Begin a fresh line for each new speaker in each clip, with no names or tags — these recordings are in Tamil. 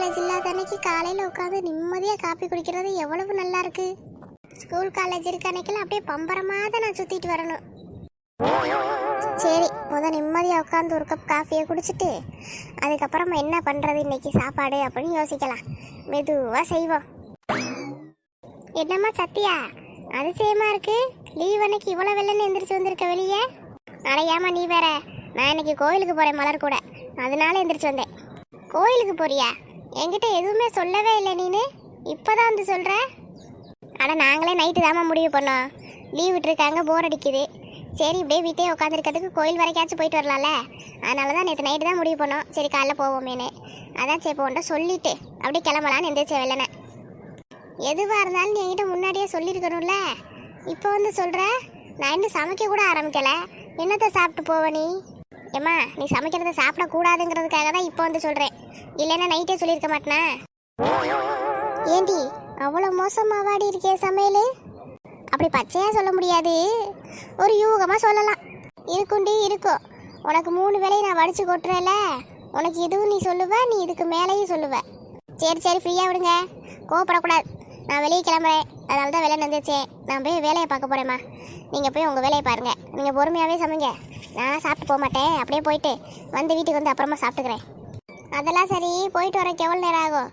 காலேஜ் இல்லாத அன்னைக்கு காலையில் உட்காந்து நிம்மதியாக காப்பி குடிக்கிறது எவ்வளவு நல்லா இருக்கு ஸ்கூல் காலேஜ் இருக்க அன்னைக்கெல்லாம் அப்படியே பம்பரமாக தான் நான் சுற்றிட்டு வரணும். சரி முத நிம்மதியாக உட்காந்து ஒரு கப் காஃபியை குடிச்சிட்டு அதுக்கப்புறமா என்ன பண்ணுறது இன்னைக்கு சாப்பாடு அப்படின்னு யோசிக்கலாம். மெதுவாக செய்வோம். என்னம்மா சத்யா அதிசயமா இருக்கு. லீவ் அன்னைக்கு இவ்வளோ வெள்ளன்னு எந்திரிச்சு வந்திருக்க வெளியே? அடையாமா நீ வேற. நான் இன்னைக்கு கோயிலுக்கு போகிறேன் மலர் கூட. அதனால எந்திரிச்சு வந்தேன். கோயிலுக்கு போறியா? என்கிட்ட எதுவுமே சொல்லவே இல்லை நீனு. இப்போதான் வந்து சொல்கிற ஆனால் நாங்களே நைட்டு தாம்மா முடிவு பண்ணோம். லீவ் விட்டுருக்காங்க போர் அடிக்குது. சரி இப்படியே வீட்டே உட்காந்துருக்கிறதுக்கு கோயில் வரைக்காச்சும் போயிட்டு வரலாம்ல. அதனால தான் நேற்று நைட்டு தான் முடிவு பண்ணோம். சரி காலைல போவோமேனு அதான் சரி போன்ற சொல்லிட்டு அப்படியே கிளம்பலான்னு எந்திரிச்சு வெள்ளனை. எதுவாக இருந்தாலும் நீ என்கிட்ட முன்னாடியே சொல்லியிருக்கணும்ல. இப்போ வந்து சொல்கிற நான் இன்னும் சமைக்க கூட ஆரம்பிக்கலை. என்னத்தை சாப்பிட்டு போவ நீ? ஏம்மா நீ சமைக்கிறத சாப்பிடக்கூடாதுங்கிறதுக்காக தான் இப்போ வந்து சொல்கிறேன் இல்லைன்னா நைட்டே சொல்லியிருக்க மாட்டேனா? ஏண்டி அவ்வளோ மோசமாவாடி இருக்கே சமையல்? அப்படி பச்சையாக சொல்ல முடியாது. ஒரு யூகமாக சொல்லலாம். இருக்குண்டி இருக்கும் உனக்கு மூணு வேலையை நான் வடிச்சு கொட்டுறேல உனக்கு இதுவும் நீ சொல்லுவ நீ இதுக்கு மேலேயும் சொல்லுவ. சரி சரி ஃப்ரீயாக விடுங்க. கோவப்படக்கூடாது. நான் வெளியே கிளம்புறேன். அதனால தான் வேலை நடந்துச்சேன் நான் போய் வேலையை பார்க்க போகிறேம்மா நீங்கள் போய் உங்கள் வேலையை பாருங்கள் நீங்கள் பொறுமையாகவே சமைங்க. நான் சாப்பிட்டு போக மாட்டேன். அப்படியே போயிட்டு வந்து வீட்டுக்கு வந்து அப்புறமா சாப்பிட்டுக்கிறேன். அதெல்லாம் சரி போயிட்டு வரக்கு எவ்வளோ நேரம் ஆகும்.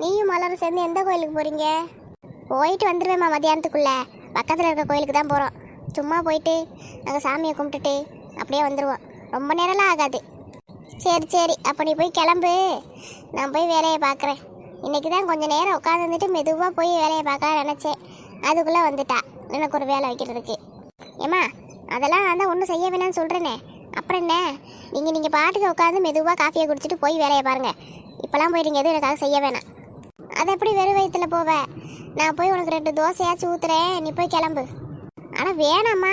நீயும் மலரும் சேர்ந்து எந்த கோயிலுக்கு போகிறீங்க போயிட்டு வந்துடுவேம்மா மதியானத்துக்குள்ளே பக்கத்தில் இருக்க கோயிலுக்கு தான் போகிறோம் சும்மா போயிட்டு நாங்கள் சாமியை கும்பிட்டுட்டு அப்படியே வந்துடுவோம் ரொம்ப நேரம்லாம் ஆகாது. சரி சரி. அப்போ நீ போய் கிளம்பு. நான் போய் வேலையை பார்க்குறேன். இன்றைக்கி தான் கொஞ்சம் நேரம் உட்காந்துட்டு மெதுவாக போய் வேலையை பார்க்க நினச்சேன். அதுக்குள்ளே வந்துட்டா. எனக்கு ஒரு வேலை வைக்கிறதுக்கு. ஏம்மா அதெல்லாம் நான் தான் ஒன்றும் செய்ய வேணாம்னு சொல்கிறேனே அப்புறம் என்ன? நீங்கள் நீங்கள் பாட்டுக்கு உட்காந்து மெதுவாக காஃபியை குடிச்சிட்டு போய் வேலையை பாருங்கள் இப்போலாம் போயிடுங்க எதுவும் எனக்காக செய்ய வேணாம். அது எப்படி வெறும் வயிற்றுல போவ? நான் போய் உனக்கு ரெண்டு தோசையாச்சும் ஊத்துறேன். நீ போய் கிளம்பு. ஆனால் வேணாம்மா.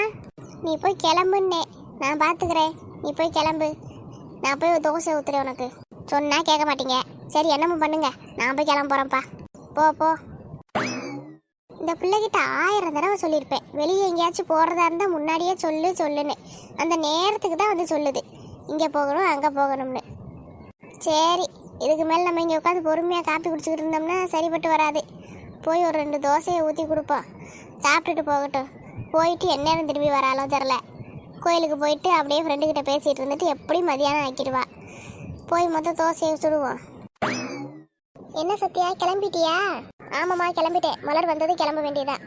நீ போய் கிளம்புன்னே. நான் பார்த்துக்கிறேன் நீ போய் கிளம்பு. நான் போய் தோசை ஊத்துறேன் உனக்கு. சொன்னால் கேட்க மாட்டீங்க. சரி என்னமோ பண்ணுங்க. நான் போய் கிளம்ப போகிறேன்ப்பா போ போ. இந்த பிள்ளைகிட்ட ஆயிரம் தடவை சொல்லியிருப்பேன். வெளியே எங்கேயாச்சும் போகிறதா இருந்தால் முன்னாடியே சொல்லு சொல்லுன்னு. அந்த நேரத்துக்கு தான் வந்து சொல்லுது. இங்கே போகணும் அங்கே போகணும்னு. சரி இதுக்கு மேலே நம்ம இங்கே உட்காந்து பொறுமையாக காப்பி குடிச்சிக்கிட்டு இருந்தோம்னா சரிப்பட்டு வராது. போய் ஒரு ரெண்டு தோசையை ஊற்றி கொடுப்போம். சாப்பிட்டுட்டு போகட்டும். போயிட்டு எந்நேரம் திரும்பி வராலோ தெரில கோயிலுக்கு போயிட்டு அப்படியே ஃப்ரெண்டுக்கிட்ட பேசிகிட்டு இருந்துட்டு எப்படி மதியானம் ஆக்கிடுவா? போய் மொத்தம் தோசையை சுடுவோம். என்ன சத்யா கிளம்பிட்டியா? ஆமாம்மா கிளம்பிட்டேன். மலர் வந்தது கிளம்ப வேண்டியதான்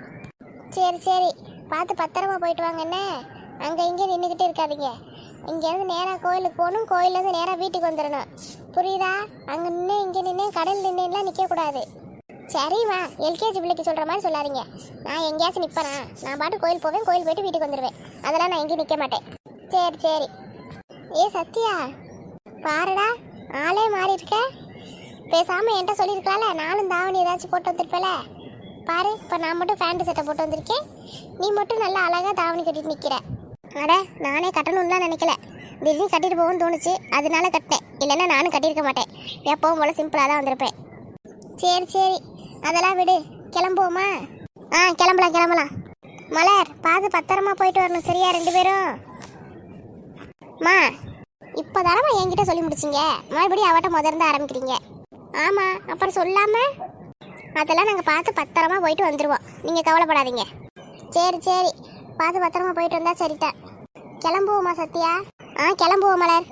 சரி சரி. பார்த்து பத்திரமா போயிட்டு வாங்க என்ன? அங்கே இங்கே நின்றுக்கிட்டு இருக்காதீங்க. இங்கேருந்து நேராக கோயிலுக்கு போகணும் கோயிலேருந்து நேராக வீட்டுக்கு வந்துடணும். புரியுதா? அங்கே நின்று இங்கே நின்று கடல் நின்றுலாம் நிற்கக்கூடாது சரிம்மா எல்கேஜி பிள்ளைக்கு சொல்கிற மாதிரி சொல்லாதீங்க. நான் எங்கேயாச்சும் நிற்பேனா நான் பாட்டு கோயில் போவேன் கோயில் போயிட்டு வீட்டுக்கு வந்துடுவேன் அதெல்லாம் நான் எங்கேயும் நிற்க மாட்டேன். சரி சரி. ஏ சத்யா. பாருடா ஆளே மாறி இருக்க என்கிட்ட சொல்லியிருக்கலாம்ல? நானும் தாவணி ஏதாச்சும் போட்டு வந்திருப்பேல. பாரு இப்போ நான் மட்டும் ஃபேண்ட் சட்டை போட்டு வந்திருக்கேன். நீ மட்டும் நல்லா அழகாக தாவணி கட்டிட்டு நிற்கிற அட நானே கட்டணும்லாம் நினைக்கல. திடீர்னு கட்டிட்டு போகணும்னு தோணுச்சு. அதனால கட்டினேன். இல்லைன்னா நானும் கட்டியிருக்க மாட்டேன். எப்பவும் போல சிம்பிளாக தான் வந்திருப்பேன். சரி சரி. அதெல்லாம் விடு. கிளம்புவோமா? ஆ கிளம்பலாம் கிளம்பலாம். மலர் பார்த்து பத்திரமா போயிட்டு வரணும் சரியா ரெண்டு பேரும்? மா இப்போதானம்மா என்கிட்ட சொல்லி முடிச்சிங்க? மறுபடியும் அவட்ட முதர்ந்து ஆரம்பிக்கிறீங்க. ஆமாம் அப்புறம் சொல்லாம? அதெல்லாம் நாங்கள் பார்த்து பத்திரமா போயிட்டு வந்துடுவோம் நீங்கள் கவலைப்படாதீங்க. சரி சரி. பார்த்து பத்திரமா போயிட்டு வந்தா சரிதான் கிளம்புவோமா சத்யா? ஆ கிளம்புவோம் மலர்.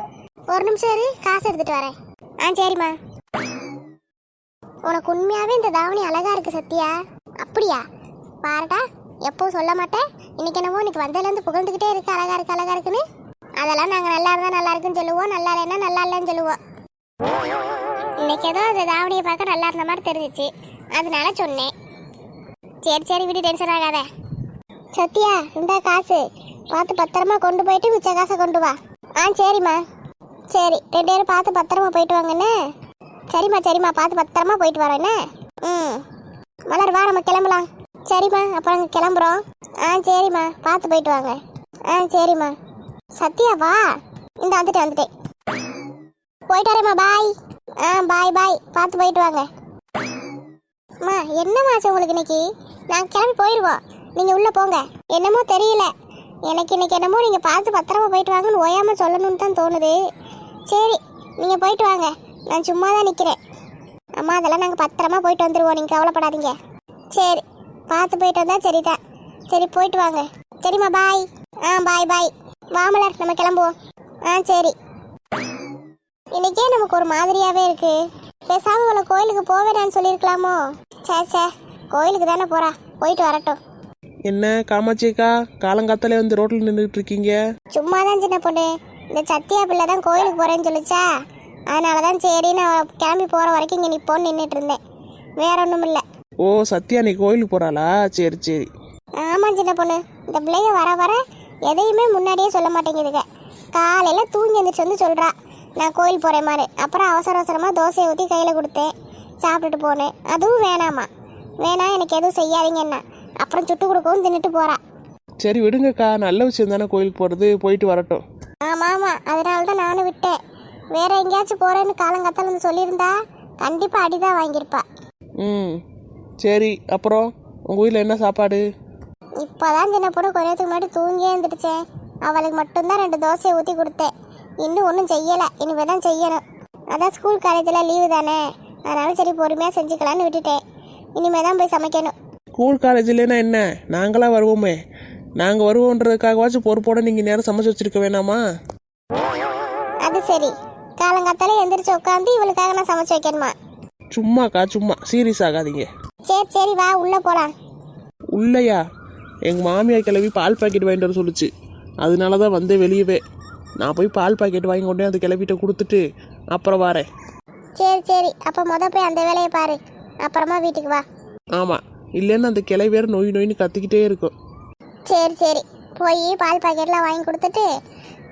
ஒரு நிமிஷம் இரு காசு எடுத்துட்டு வரேன். ஆ சரிம்மா. உனக்கு உண்மையாவே இந்த தாவணி அழகா இருக்கு சத்யா. அப்படியா? பாருடா எப்பவும் சொல்ல மாட்டேன். இன்னைக்கு என்னவோ இன்னைக்கு வந்ததுலேருந்து புகழ்ந்துக்கிட்டே இருக்கு அழகா இருக்கு அழகா இருக்குன்னு. அதெல்லாம் நாங்கள் நல்லா இருந்தால் நல்லா இருக்குன்னு சொல்லுவோம் நல்லா இல்லைன்னா நல்லா இல்லைன்னு சொல்லுவோம். இன்னைக்கு ஏதோ அந்த தாவணியை பார்க்க நல்லா இருந்த மாதிரி தெரிஞ்சிச்சு. அதனால சொன்னேன். சரி சரி விட்டு டென்ஷன் ஆகாத. சத்யா இந்த காசு. பார்த்து பத்திரமா கொண்டு போயிட்டு மிச்ச காசை கொண்டு வா. ஆ சரிம்மா. சரி ரெண்டு பேரும் பார்த்து பத்திரமா போயிட்டு வாங்கண்ணே சரிம்மா சரிம்மா. பார்த்து பத்திரமா போயிட்டு வரேண்ணே என்ன? ம். மலர் வா நம்ம கிளம்பலாம். சரிம்மா அப்போ நாங்கள் கிளம்புறோம். ஆ சரிம்மா. பார்த்து போயிட்டு வாங்க. ஆ சரிம்மா. சத்யா வா. இந்த வந்துட்டு வந்துட்டேன். போயிட்டு வரேம்மா பாய். ஆ பாய் பாய். பார்த்து போயிட்டு வாங்க. அம்மா என்னம்மா ஆச்சு உங்களுக்கு இன்னைக்கு? நான் கிளம்பி போயிடுவோம் நீங்கள் உள்ளே போங்க. என்னமோ தெரியல. எனக்கு இன்னைக்கு என்னமோ நீங்கள் பார்த்து பத்திரமா போயிட்டு வாங்கன்னு ஓயாமல் சொல்லணும்னு தான் தோணுது. சரி நீங்கள் போயிட்டு வாங்க. நான் சும்மா தான் நிற்கிறேன் அம்மா அதெல்லாம் நாங்கள் பத்திரமா போயிட்டு வந்துடுவோம் நீங்கள் கவலைப்படாதீங்க. சரி பார்த்து போயிட்டு வந்தா சரிதான் சரி போயிட்டு வாங்க. சரிம்மா பாய். ஆ பாய் பாய். வாமலர் நம்ம கிளம்புவோம். ஆ சரி. இன்னைக்கே நமக்கு ஒரு மாதிரியாவே இருக்கு. பேசாம உங்களை கோயிலுக்கு போவேனான்னு சொல்லியிருக்கலாமோ? சே சே கோயிலுக்கு தானே போறா. போயிட்டு வரட்டும்.
என்ன காமாட்சியக்கா காலங்காத்தாலே வந்து ரோட்டில் நின்றுட்டு இருக்கீங்க
சும்மா தான் சின்ன பொண்ணு. இந்த சத்யா பிள்ளை தான் கோயிலுக்கு போறேன்னு சொல்லிச்சா? அதனால தான் சரி நான் கிளம்பி போற வரைக்கும் இங்கே நிப்போன்னு நின்றுட்டு இருந்தேன் வேற ஒன்றும் இல்லை.
ஓ சத்யா நீ கோயிலுக்கு போகிறாளா சரி சரி.
ஆமாம் சின்ன பொண்ணு. இந்த பிள்ளைங்க வர வர எதையுமே முன்னாடியே சொல்ல மாட்டேங்குதுங்க காலையில் தூங்கி எந்திரிச்சு வந்து சொல்கிறா நான் கோயில் போகிறேன் மாதிரி அப்புறம் அவசர அவசரமாக தோசையை ஊற்றி கையில் கொடுத்தேன். சாப்பிட்டுட்டு போனேன். அதுவும் வேணாமா. வேணாம் எனக்கு எதுவும் செய்யாதீங்கன்னா அப்புறம் சுட்டு கொடுக்கவும் தின்னுட்டு போகிறா
சரி விடுங்கக்கா. நல்ல விஷயம் தானே கோயிலுக்கு போகிறது போயிட்டு வரட்டும்.
ஆமாம் ஆமாம் அதனால தான் நானும் விட்டேன். வேற எங்கேயாச்சும் போகிறேன்னு காலங்கத்தால வந்து சொல்லியிருந்தா கண்டிப்பாக அடி தான் வாங்கியிருப்பா.
ம். சரி அப்புறம் உங்கள் வீட்டில் என்ன சாப்பாடு?
இப்போதான் சின்ன பொண்ணு கொஞ்ச நேரத்துக்கு முன்னாடி தூங்கியே இருந்துடுச்சேன். அவளுக்கு மட்டும்தான் ரெண்டு தோசையை ஊற்றி கொடுத்தேன். இன்னும் ஒன்றும் செய்யலை. இனிமே தான் செய்யணும். அதான் ஸ்கூல் காலேஜில் லீவு தானே. அதனால சரி பொறுமையாக செஞ்சுக்கலான்னு விட்டுட்டேன். இனிமே தான் போய் சமைக்கணும்.
ஸ்கூல் காலேஜ்லனா என்ன? நாங்களாம் வருவோமே. நாங்கள் வருவோன்றதுக்காகவாச்சும் பொறுப்போட நீங்கள் நேரம் சமைச்சு வச்சிருக்க வேணாமா?
அது சரி. காலங்காத்தால எந்திரிச்சு உட்காந்து இவளுக்காக நான் சமைச்சு வைக்கணுமா?
சும்மாக்கா சும்மா. சீரியஸ் ஆகாதீங்க.
சரி சரி வா உள்ளே போகலாம்
உள்ளையா? எங்கள் மாமியார் கிளவி பால் பாக்கெட் வாங்கிட்டு வர சொல்லுச்சு. அதனால தான் வந்தேன் வெளியவே. நான் போய் பால் பாக்கெட் வாங்கி கொண்டே அந்த கிளவிட்ட கொடுத்துட்டு அப்புறம் வரேன்.
சரி சரி. அப்போ முத போய் அந்த வேலையை பாரு. அப்புறமா வீட்டுக்கு வா.
ஆமாம் இல்லைன்னா அந்த கிளை வேறு நோய் நோயின்னு கத்திக்கிட்டே இருக்கும்.
சரி சரி. போய் பால் பாக்கெட்லாம் வாங்கி கொடுத்துட்டு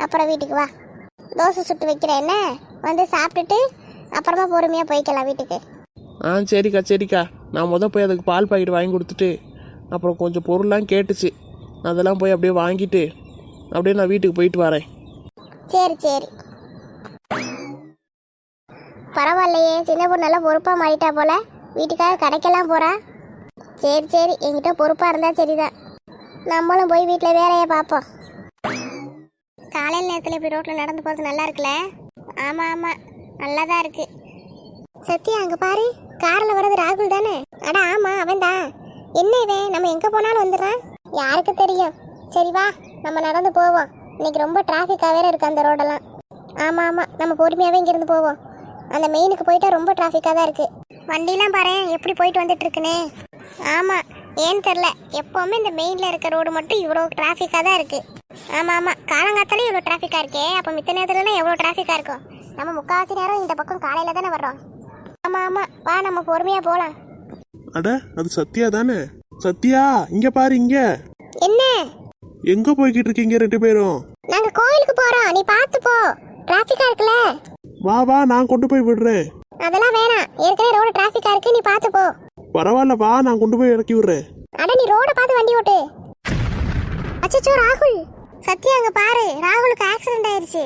அப்புறம் வீட்டுக்கு வா. தோசை சுட்டு வைக்கிறேன் என்ன? வந்து சாப்பிட்டுட்டு அப்புறமா பொறுமையாக போய்க்கலாம் வீட்டுக்கு.
ஆ சரிக்கா சரிக்கா. நான் முத போய் அதுக்கு பால் பாக்கெட் வாங்கி கொடுத்துட்டு அப்புறம் கொஞ்சம் பொருள்லாம் கேட்டுச்சு. அதெல்லாம் போய் அப்படியே வாங்கிட்டு அப்படியே நான் வீட்டுக்கு போயிட்டு வரேன்.
சரி சரி. பரவாயில்லையே. சின்ன பொண்ணு நல்லா பொறுப்பாக மாறிட்டா போல. வீட்டுக்காக கடைக்கெல்லாம் போகிறா சரி சரி. என்கிட்ட பொறுப்பாக இருந்தால் சரிதான் நம்மளும் போய் வீட்டில் வேலையை பார்ப்போம். காலையில் நேரத்தில் இப்படி ரோட்டில் நடந்து போகிறது நல்லா இருக்குல்ல? ஆமாம் ஆமாம் நல்லா தான் இருக்குது சத்யா அங்கே பாரு. காரில் வர்றது ராகுல் தானே? அட ஆமாம் அவன் தான். என்ன இவன்? நம்ம எங்கே போனாலும் வந்துடுறான். யாருக்கு தெரியும்? சரி வா. நம்ம நடந்து போவோம். இன்னைக்கு ரொம்ப டிராஃபிக்காக வேறு இருக்குது அந்த ரோடெல்லாம். ஆமாம் ஆமாம் நம்ம பொறுமையாகவே இங்கேருந்து போவோம். அந்த மெயினுக்கு போயிட்டா ரொம்ப டிராஃபிக்காக தான் இருக்குது வண்டிலாம் பாரு எப்படி போயிட்டு வந்துட்டுருக்குனே ஆமாம் ஏன்னு தெரில எப்போவுமே இந்த மெயினில் இருக்க ரோடு மட்டும் இவ்வளோ டிராஃபிக்காக தான் இருக்கு. ஆமாம் ஆமாம் காலங்காத்தாலே இவ்வளோ டிராஃபிக்காக இருக்கே. அப்போ மித்த நேரத்துலலாம் எவ்வளோ டிராஃபிக்காக இருக்கும் நம்ம முக்கால்வாசி நேரம் இந்த பக்கம் காலையில் தானே வர்றோம். ஆமாம் ஆமாம் வா நம்ம பொறுமையாக போகலாம்
அட அது சத்யா தானே? சத்யா இங்கே பாரு இங்கே.
என்ன?
எங்கே போய்கிட்டு இருக்கீங்க ரெண்டு பேரும்?
நாங்கள் கோயிலுக்கு போகிறோம் நீ பார்த்து போ. டிராஃபிக்காக இருக்குல்ல.
வா வா நான் கொண்டு போய் விடுறேன்.
அதெல்லாம் வேணாம். ஏற்கனவே ரோடு டிராஃபிக்கா இருக்கு. நீ பார்த்து போ.
பரவாயில்ல வா நான் கொண்டு போய் இறக்கி விடுறேன்.
அட நீ ரோட பார்த்து வண்டி ஓட்டு. அச்சச்சோ ராகுல். சத்யா அங்க பாரு. ராகுலுக்கு ஆக்சிடென்ட் ஆயிருச்சு.